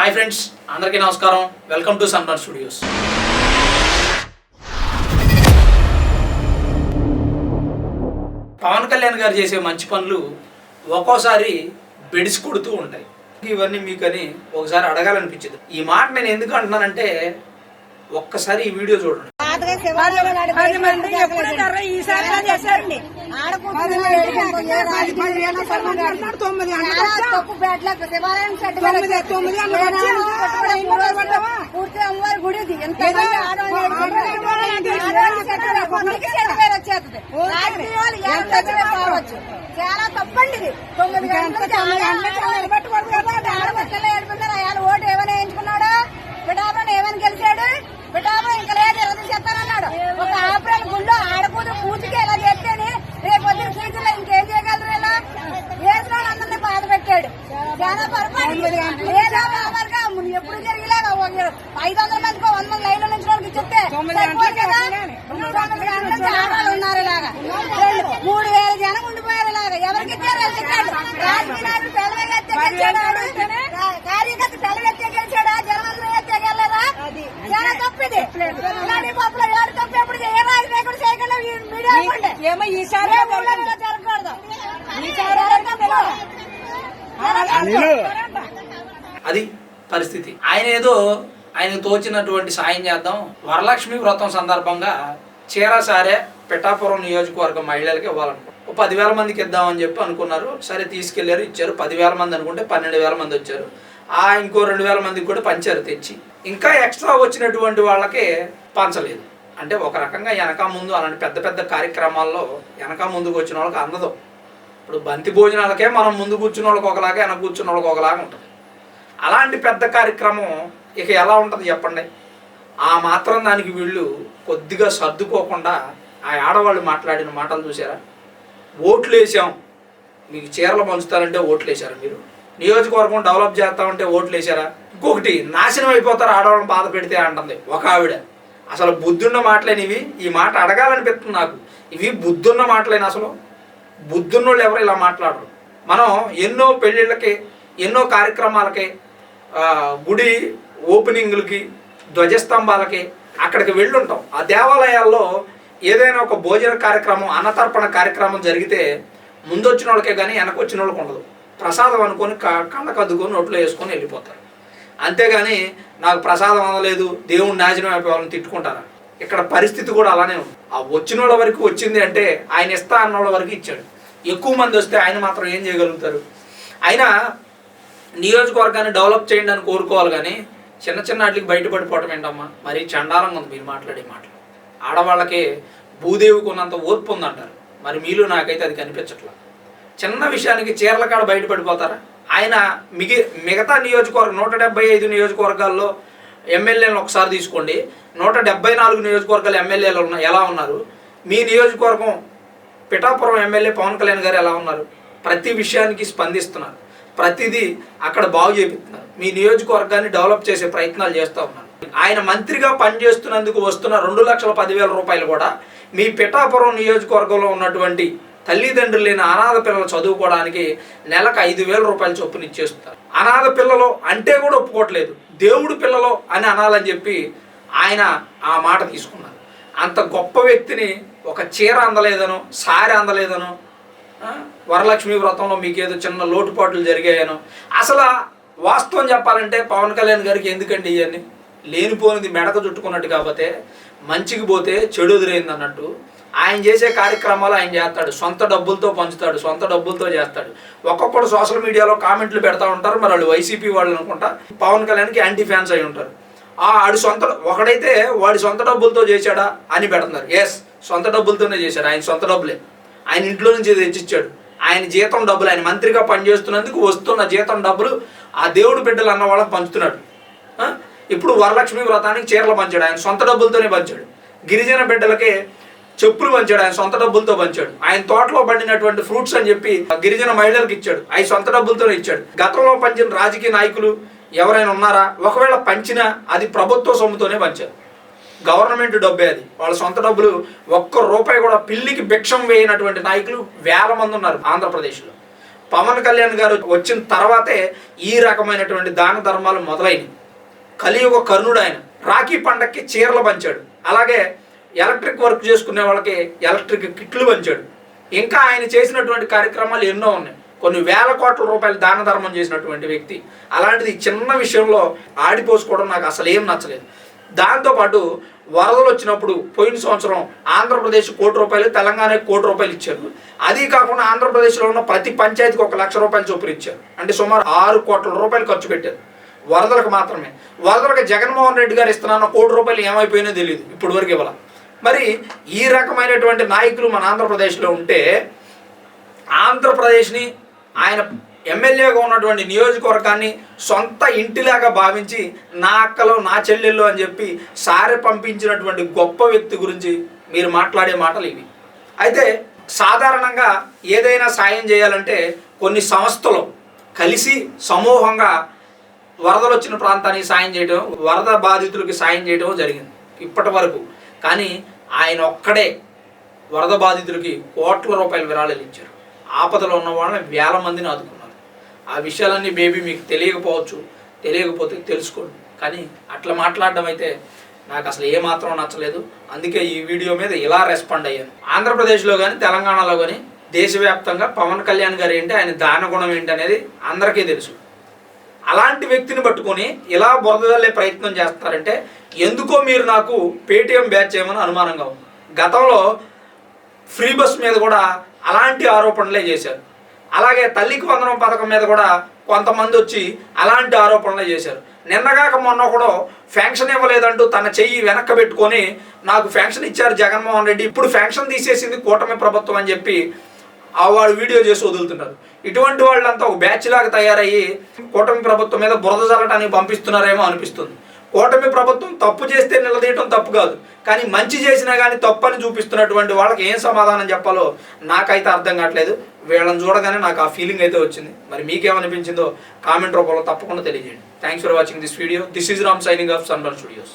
Hi friends అందరికీ నమస్కారం. Welcome to Sunburn studios Pawan Kalyan గారు చేసే మంచి పనులు ఒక్కోసారి బెడిసి కొడుతూ ఉంటాయి. ఇవన్నీ మీకని ఒకసారి అడగాలనిపించింది. ఈ మాట నేను ఎందుకు అంటున్నానంటే ఒక్కసారి ఈ వీడియో చూడండి. పది మంది ఎప్పుడు కర్ర ఈసారి చేశారండి తొమ్మిది పూర్తి అమ్మవారి గుడి ఇది. ఎంత. చాలా తప్పండి తొమ్మిది గంటలకి నిలబెట్టకూడదు ఎప్పుడు జరిగేలాగా ఐదు వందల మందికి వంద మంది లైన్లో నుంచి వాళ్ళకి చెప్తే ఉన్నారు ఇలాగా మూడు వేల జనం ఉండిపోయారు ఇలాగా ఎవరికి ఇచ్చారు? రాజకీయ కార్యకర్త తెల్లగా ఎత్తే గెలిచాడా? జనమందరూ ఎత్తే గెలలేదా చాలా తప్పిది. పప్పులు ఇలాంటి తప్పు ఎప్పుడు ఏ రాజకీయ చేయకుండా మీడియా. ఏమో ఈసారి జరగకూడదు. ఈసారి. అది పరిస్థితి. ఆయన ఏదో ఆయనకు తోచినటువంటి సాయం చేద్దాం. వరలక్ష్మి వ్రతం సందర్భంగా చీర సారే పిఠాపురం నియోజకవర్గం మహిళలకి ఇవ్వాలనుకో ఓ పదివేల మందికి ఇద్దామని చెప్పి అనుకున్నారు. సరే తీసుకెళ్ళారు ఇచ్చారు. పదివేల మంది అనుకుంటే పన్నెండు వేల మంది వచ్చారు. ఆ ఇంకో రెండు వేల మందికి కూడా పంచారు తెచ్చి. ఇంకా ఎక్స్ట్రా వచ్చినటువంటి వాళ్ళకి పంచలేదు. అంటే ఒక రకంగా వెనక ముందు అలాంటి పెద్ద పెద్ద కార్యక్రమాల్లో వెనక ముందుకు వచ్చిన వాళ్ళకి అందదు. ఇప్పుడు బంతి భోజనాలకే మనం ముందు కూర్చున్న వాళ్ళకి ఒకలాగా వెనక కూర్చున్న వాళ్ళకి ఒకలాగా ఉంటుంది. అలాంటి పెద్ద కార్యక్రమం ఇక ఎలా ఉంటుంది చెప్పండి? ఆ మాత్రం దానికి వీళ్ళు కొద్దిగా సర్దుకోకుండా ఆ ఆడవాళ్ళు మాట్లాడిన మాటలు చూసారా? ఓట్లు వేసాం మీకు చీరలు పంచుతారంటే ఓట్లు వేసారా మీరు? నియోజకవర్గం డెవలప్ చేస్తామంటే ఓట్లు వేసారా ఇంకొకటి నాశనం అయిపోతారు ఆడవాళ్ళని బాధ పెడితే అంటుంది ఒక ఆవిడ. అసలు బుద్ధున్న మాటలేనివి ఈ మాట అడగాలనిపిస్తుంది నాకు. ఇవి బుద్ధున్న మాటలేని అసలు? బుద్ధున్నోళ్ళు ఎవరు ఇలా మాట్లాడరు. మనం ఎన్నో పెళ్ళిళ్ళకి ఎన్నో కార్యక్రమాలకి గుడి ఓపెనింగ్లకి ధ్వజస్తంభాలకి అక్కడికి వెళ్ళుంటాం. ఆ దేవాలయాల్లో ఏదైనా ఒక భోజన కార్యక్రమం అన్నతర్పణ కార్యక్రమం జరిగితే ముందొచ్చిన వాళ్ళకే కానీ వెనక వచ్చిన వాళ్ళకి ఉండదు. ప్రసాదం అనుకొని క- కళ్ళకు అద్దుకొని నోట్లో వేసుకొని వెళ్ళిపోతారు. అంతేగాని నాకు ప్రసాదం అందలేదు దేవుడు నాశనం అయిపోవాలని తిట్టుకుంటారా? ఇక్కడ పరిస్థితి కూడా అలానే ఉంది. ఆ వచ్చిన వాళ్ళ వరకు వచ్చింది అంటే ఆయన ఇస్తా అన్న వాళ్ళ వరకు ఇచ్చాడు. ఎక్కువ మంది వస్తే ఆయన మాత్రం ఏం చేయగలుగుతారు? ఆయన నియోజకవర్గాన్ని డెవలప్ చేయండి అని కోరుకోవాలి కానీ చిన్న చిన్న వాటికి బయటపడిపోవటం ఏంటమ్మా? మరి చండాలంగా ఉంది మీరు మాట్లాడే మాటలు. ఆడవాళ్ళకి భూదేవికి ఉన్నంత ఓర్పు ఉందంటారు. మరి మీలో నాకైతే అది కనిపించట్లా. చిన్న విషయానికి చీరల కాడ బయటపడిపోతారా? ఆయన మిగి మిగతా నియోజకవర్గం నూట డెబ్బై ఐదు నియోజకవర్గాల్లో ఎమ్మెల్యేలను ఒకసారి తీసుకోండి. నూట డెబ్బై నాలుగు నియోజకవర్గాల ఎమ్మెల్యేలు ఉన్న ఎలా ఉన్నారు? మీ నియోజకవర్గం పిఠాపురం ఎమ్మెల్యే పవన్ కళ్యాణ్ గారు ఎలా ఉన్నారు? ప్రతి విషయానికి స్పందిస్తున్నారు. ప్రతిదీ అక్కడ బాగు చేపిస్తున్నారు. మీ నియోజకవర్గాన్ని డెవలప్ చేసే ప్రయత్నాలు చేస్తూ ఉన్నారు. ఆయన మంత్రిగా పనిచేస్తున్నందుకు వస్తున్న రెండు లక్షల పదివేల రూపాయలు కూడా మీ పిఠాపురం నియోజకవర్గంలో ఉన్నటువంటి తల్లిదండ్రులు లేని అనాథ పిల్లలు చదువుకోవడానికి నెలకు ఐదు వేల రూపాయల చొప్పున ఇచ్చేస్తారు అనాథ పిల్లలు అంటే కూడా ఒప్పుకోవట్లేదు. దేవుడు పిల్లలు అని అనాలని చెప్పి ఆయన ఆ మాట తీసుకున్నారు. అంత గొప్ప వ్యక్తిని ఒక చీర అందలేదనో సారి అందలేదనో వరలక్ష్మి వ్రతంలో మీకు ఏదో చిన్న లోటుపాట్లు జరిగాయనో అసలు వాస్తవం చెప్పాలంటే పవన్ కళ్యాణ్ గారికి ఎందుకండి ఇవన్నీ? లేనిపోనిది మెడక చుట్టుకున్నట్టు కాకపోతే మంచికి పోతే చెడు ఎదురైంది అన్నట్టు ఆయన చేసే కార్యక్రమాలు ఆయన చేస్తాడు. సొంత డబ్బులతో పంచుతాడు సొంత డబ్బులతో చేస్తాడు. ఒక్కొక్కడు సోషల్ మీడియాలో కామెంట్లు పెడతా ఉంటారు. మరి వాళ్ళు వైసీపీ వాళ్ళు అనుకుంటా పవన్ కళ్యాణ్కి యాంటీ ఫ్యాన్స్ అయి ఉంటారు. ఆ ఆడి సొంత ఒకడైతే వాడి సొంత డబ్బులతో చేశాడా అని పెడుతున్నారు. ఎస్ సొంత డబ్బులతోనే చేశాడు. ఆయన సొంత డబ్బులే. ఆయన ఇంట్లో నుంచి తెచ్చిచ్చాడు. ఆయన జీతం డబ్బులు. ఆయన మంత్రిగా పనిచేస్తున్నందుకు వస్తున్న జీతం డబ్బులు ఆ దేవుడు బిడ్డలు అన్న వాళ్ళకి పంచుతున్నాడు. ఇప్పుడు వరలక్ష్మి వ్రతానికి చీరలు పంచాడు. ఆయన సొంత డబ్బులతోనే పంచాడు. గిరిజన బిడ్డలకి చెప్పులు పంచాడు ఆయన సొంత డబ్బులతో పంచాడు. ఆయన తోటలో పండినటువంటి ఫ్రూట్స్ అని చెప్పి గిరిజన మహిళలకు ఇచ్చాడు. ఆయన సొంత డబ్బులతోనే ఇచ్చాడు. గతంలో పంచిన రాజకీయ నాయకులు ఎవరైనా ఉన్నారా? ఒకవేళ పంచినా అది ప్రభుత్వ సొమ్ముతోనే పంచారు. గవర్నమెంట్ డబ్బే అది. వాళ్ళ సొంత డబ్బులు ఒక్క రూపాయి కూడా పిల్లికి భిక్షం వేయనటువంటి నాయకులు వేల మంది ఉన్నారు ఆంధ్రప్రదేశ్లో. పవన్ కళ్యాణ్ గారు వచ్చిన తర్వాతే ఈ రకమైనటువంటి దాన ధర్మాలు మొదలైనవి. కలియుగ కర్ణుడు ఆయన. రాఖీ పండక్కి చీరలు పంచాడు. అలాగే ఎలక్ట్రిక్ వర్క్ చేసుకునే వాళ్ళకి ఎలక్ట్రిక్ కిట్లు పంచాడు. ఇంకా ఆయన చేసినటువంటి కార్యక్రమాలు ఎన్నో ఉన్నాయి. కొన్ని వేల కోట్ల రూపాయలు దాన ధర్మం చేసినటువంటి వ్యక్తి. అలాంటిది చిన్న విషయంలో ఆడిపోసుకోవడం నాకు అసలు ఏం నచ్చలేదు. దాంతోపాటు వరదలు వచ్చినప్పుడు పోయిన సంవత్సరం ఆంధ్రప్రదేశ్ కోటి రూపాయలు తెలంగాణకి కోటి రూపాయలు ఇచ్చారు. అది కాకుండా ఆంధ్రప్రదేశ్లో ఉన్న ప్రతి పంచాయతీకి ఒక లక్ష రూపాయలు చొప్పున ఇచ్చారు అంటే సుమారు ఆరు కోట్ల రూపాయలు ఖర్చు పెట్టారు. వరదలకు మాత్రమే. వరదలకు జగన్మోహన్ రెడ్డి గారు ఇస్తున్న కోటి రూపాయలు ఏమైపోయినా తెలియదు ఇప్పుడు వరకు మరి ఈ రకమైనటువంటి నాయకులు మన ఆంధ్రప్రదేశ్లో ఉంటే ఆంధ్రప్రదేశ్ని ఆయన ఎమ్మెల్యేగా ఉన్నటువంటి నియోజకవర్గాన్ని సొంత ఇంటిలాగా భావించి నా అక్కలో నా చెల్లెళ్ళు అని చెప్పి సారె పంపించినటువంటి గొప్ప వ్యక్తి గురించి మీరు మాట్లాడే మాటలు ఇవి. అయితే సాధారణంగా ఏదైనా సాయం చేయాలంటే కొన్ని సంస్థలు కలిసి సమూహంగా వరదలు వచ్చిన ప్రాంతానికి సాయం చేయడం వరద బాధితులకి సాయం చేయడం జరిగింది. ఇప్పటి వరకు కానీ ఆయన ఒక్కడే వరద బాధితులకి కోట్ల రూపాయల విరాళాలు ఇచ్చారు. ఆపదలో ఉన్న వాళ్ళని వేల మందిని ఆదుకున్నారు. ఆ విషయాలన్నీ బేబీ మీకు తెలియకపోవచ్చు. తెలియకపోతే తెలుసుకోండి. కానీ అట్లా మాట్లాడడం అయితే నాకు అసలు ఏమాత్రం నచ్చలేదు. అందుకే ఈ వీడియో మీద ఇలా రెస్పాండ్ అయ్యాను. ఆంధ్రప్రదేశ్లో కానీ తెలంగాణలో కానీ దేశవ్యాప్తంగా పవన్ కళ్యాణ్ గారు ఏంటి ఆయన దాన గుణం ఏంటి అనేది అందరికీ తెలుసు. అలాంటి వ్యక్తిని పట్టుకొని ఇలా బురదల్లే ప్రయత్నం చేస్తారంటే ఎందుకో మీరు నాకు పేటిఎం బ్యాచ్ చేయమని అనుమానంగా ఉంది. గతంలో ఫ్రీ బస్ మీద కూడా అలాంటి ఆరోపణలే చేశారు. అలాగే తల్లికి వందనం పథకం మీద కూడా కొంతమంది వచ్చి అలాంటి ఆరోపణలే చేశారు. నిన్నగాక మొన్న కూడా ఫ్యాంక్షన్ ఇవ్వలేదంటూ తన చెయ్యి వెనక్కి పెట్టుకొని నాకు ఫ్యాంక్షన్ ఇచ్చారు జగన్మోహన్ రెడ్డి. ఇప్పుడు ఫ్యాంక్షన్ తీసేసింది కూటమి ప్రభుత్వం అని చెప్పి ఆ వాడు వీడియో చేసి వదులుతున్నారు. ఇటువంటి వాళ్ళంతా ఒక బ్యాచ్ లాగా తయారయ్యి కూటమి ప్రభుత్వం మీద బురద జల్లటానికి పంపిస్తున్నారేమో అనిపిస్తుంది. కూటమి ప్రభుత్వం తప్పు చేస్తే నిలదీయటం తప్పు కాదు. కానీ మంచి చేసినా కానీ తప్పు అని చూపిస్తున్నటువంటి వాళ్ళకి ఏం సమాధానం చెప్పాలో నాకైతే అర్థం కావట్లేదు. వీళ్ళని చూడగానే నాకు ఆ ఫీలింగ్ అయితే వచ్చింది. మరి మీకేమనిపించిందో కామెంట్ రూపంలో తప్పకుండా తెలియజేయండి. Thanks for watching this video this is Ram signing off Sunburn studios